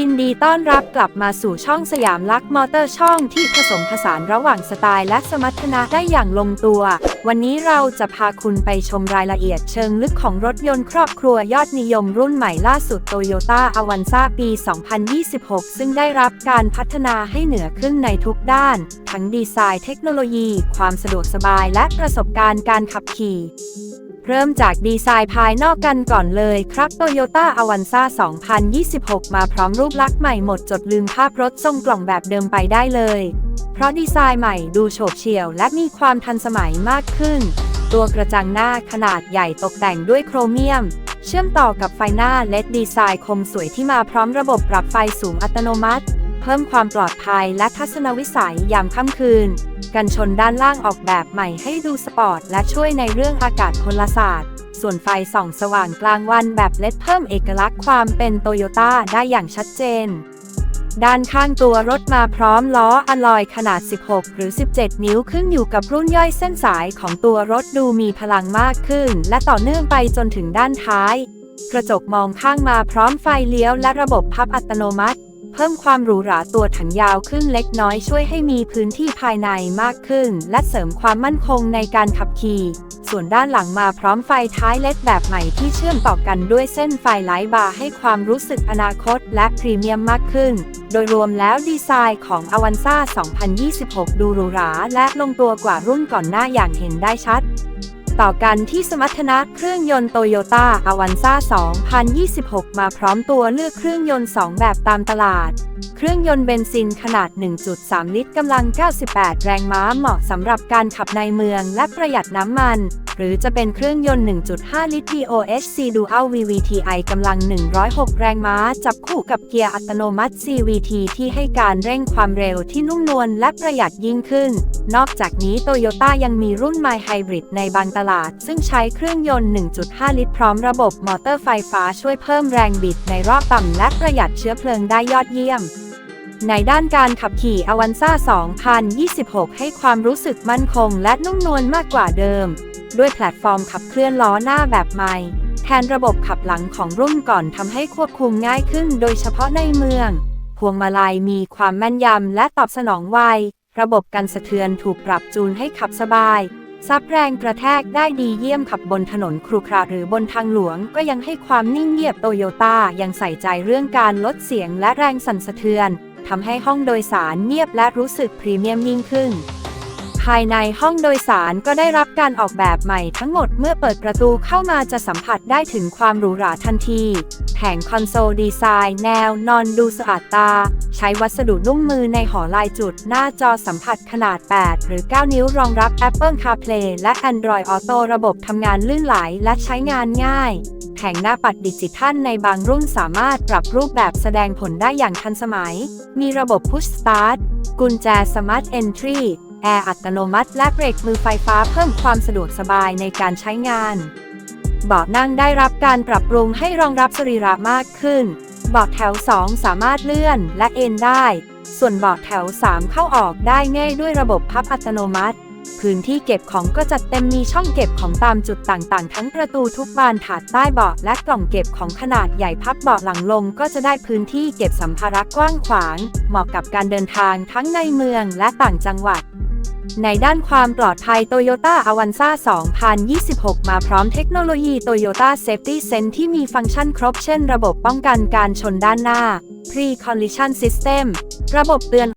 ยินดีต้อนรับกลับมาสู่ช่องสยามลักมอเตอร์ช่องที่ผสมผสานระหว่างสไตล์และสมรรถนะได้อย่างลงตัว วันนี้เราจะพาคุณไปชมรายละเอียดเชิงลึกของรถยนต์ครอบครัวยอดนิยมรุ่นใหม่ล่าสุด Toyota Avanza ปี 2026 ซึ่งได้รับการพัฒนาให้เหนือขึ้นในทุกด้าน ทั้งดีไซน์เทคโนโลยี ความสะดวกสบายและประสบการณ์การขับขี่ เริ่มจากดีไซน์ภายนอกกันก่อนเลยครับ Toyota Avanza 2026 มาพร้อมรูปลักษณ์ใหม่หมดจดลืมภาพรถทรงกล่องแบบเดิมไปได้เลย เพราะดีไซน์ใหม่ดูโฉบเฉี่ยวและมีความทันสมัยมากขึ้น ตัวกระจังหน้าขนาดใหญ่ตกแต่งด้วยโครเมียม เชื่อมต่อกับไฟหน้าเลดดีไซน์คมสวยที่มาพร้อมระบบปรับไฟสูงอัตโนมัติ เพิ่มความปลอดภัยและทัศนวิสัยยามค่ำคืน กันชนด้านล่างออกแบบใหม่ให้ดูสปอร์ต และช่วยในเรื่องอากาศพลศาสตร์ ส่วนไฟส่องสว่างกลางวันแบบเลดเพิ่มเอกลักษณ์ความเป็นโตโยต้าได้อย่างชัดเจนด้านข้างตัวรถมาพร้อมล้ออะลอยขนาด 16 หรือ 17 นิ้วขึ้นอยู่กับรุ่นย่อยเส้นสายของตัวรถดูมีพลังมากขึ้น และต่อเนื่องไปจนถึงด้านท้าย กระจกมองข้างมาพร้อมไฟเลี้ยวและระบบพับอัตโนมัติ เพิ่มความหรูหราตัวถังยาวขึ้นเล็กน้อยช่วยให้มีพื้นที่ภายในมากขึ้น และเสริมความมั่นคงในการขับขี่ ส่วนด้านหลังมาพร้อมไฟท้ายเล็ดแบบใหม่ที่เชื่อมต่อกันด้วยเส้นไฟไลท์บาร์ให้ความรู้สึกอนาคตและพรีเมียมมากขึ้น โดยรวมแล้วดีไซน์ของ Avanza 2026 ดูหรูหราและลงตัวกว่ารุ่นก่อนหน้าอย่างเห็นได้ชัด ต่อกันที่สมรรถนะเครื่องยนต์โตโยต้าอวันซ่า2026 มาพร้อมตัวเลือกเครื่องยนต์ 2 แบบตามตลาด เครื่องยนต์เบนซินขนาด 1.3 ลิตรกำลัง 98 แรงม้าเหมาะสำหรับการขับในเมืองและประหยัดน้ำมัน หรือจะเป็นเครื่องยนต์ 1.5 ลิตร DOHC Dual VVTi กำลัง 106 แรงม้า จับคู่กับเกียร์อัตโนมัติ CVT ที่ให้การเร่งความเร็วที่นุ่มนวลและประหยัดยิ่งขึ้น นอกจากนี้โตโยต้ายังมีรุ่น My Hybrid ในบางตลาด ซึ่งใช้เครื่องยนต์ 1.5 ลิตรพร้อมระบบมอเตอร์ไฟฟ้าช่วยเพิ่มแรงบิดในรอบต่ำและประหยัดเชื้อเพลิงได้ยอดเยี่ยมในด้านการขับขี่อวันซ่า2026 ให้ความรู้สึกมั่นคงและนุ่มนวลมากกว่าเดิม ด้วยแพลตฟอร์มขับเคลื่อนล้อหน้าแบบใหม่ แทนระบบขับหลังของรุ่นก่อนทำให้ควบคุมง่ายขึ้นโดยเฉพาะในเมือง พวงมาลัยมีความแม่นยำและตอบสนองไว ระบบกันสะเทือนถูกปรับจูนให้ขับสบายซับแรงกระแทกได้ดีเยี่ยมขับบนถนนครุขระหรือบนทางหลวงก็ยังให้ความนิ่งเงียบโตโยต้ายังใส่ใจเรื่องการลดเสียงและแรงสั่นสะเทือนทำให้ห้องโดยสารเงียบและรู้สึกพรีเมียมยิ่งขึ้น ภายในห้องโดยสารก็ได้รับการออกแบบใหม่ทั้งหมดเมื่อเปิดประตูเข้ามาจะสัมผัสได้ถึงความหรูหราทันที แผงคอนโซลดีไซน์ แนวนอนดูสะอาดตา ใช้วัสดุนุ่มมือในหอลายจุด หน้าจอสัมผัสขนาด 8 หรือ 9 นิ้วรองรับ Apple CarPlay และ Android Auto ระบบทำงานลื่นไหลและใช้งานง่ายแผงหน้าปัดดิจิทัลในบางรุ่นสามารถปรับรูปแบบแสดงผลได้อย่างทันสมัย มีระบบ Push Start กุญแจ Smart Entry แอร์อัตโนมัติและเบรกมือไฟฟ้าเพิ่มความสะดวกสบายในการใช้งานเบาะนั่งได้รับการปรับปรุงให้รองรับสรีระมากขึ้น เบาะแถว 2 สามารถเลื่อนและเอนได้ ส่วนเบาะแถว 3 เข้าออกได้ง่ายด้วยระบบพับอัตโนมัติ พื้นที่เก็บของก็จัดเต็มมีช่องเก็บของตามจุดต่างๆ ทั้งประตูทุกบานถาดใต้เบาะและกล่องเก็บของขนาดใหญ่พับเบาะหลังลงก็จะได้พื้นที่เก็บสัมภาระกว้างขวาง เหมาะกับการเดินทางทั้งในเมืองและต่างจังหวัด ในด้านความปลอดภัย Toyota Avanza 2026 มาพร้อมเทคโนโลยี Toyota Safety Sense ที่มีฟังก์ชันครบเช่น ระบบป้องกันการชนด้านหน้า Pre-Collision System ระบบเตือน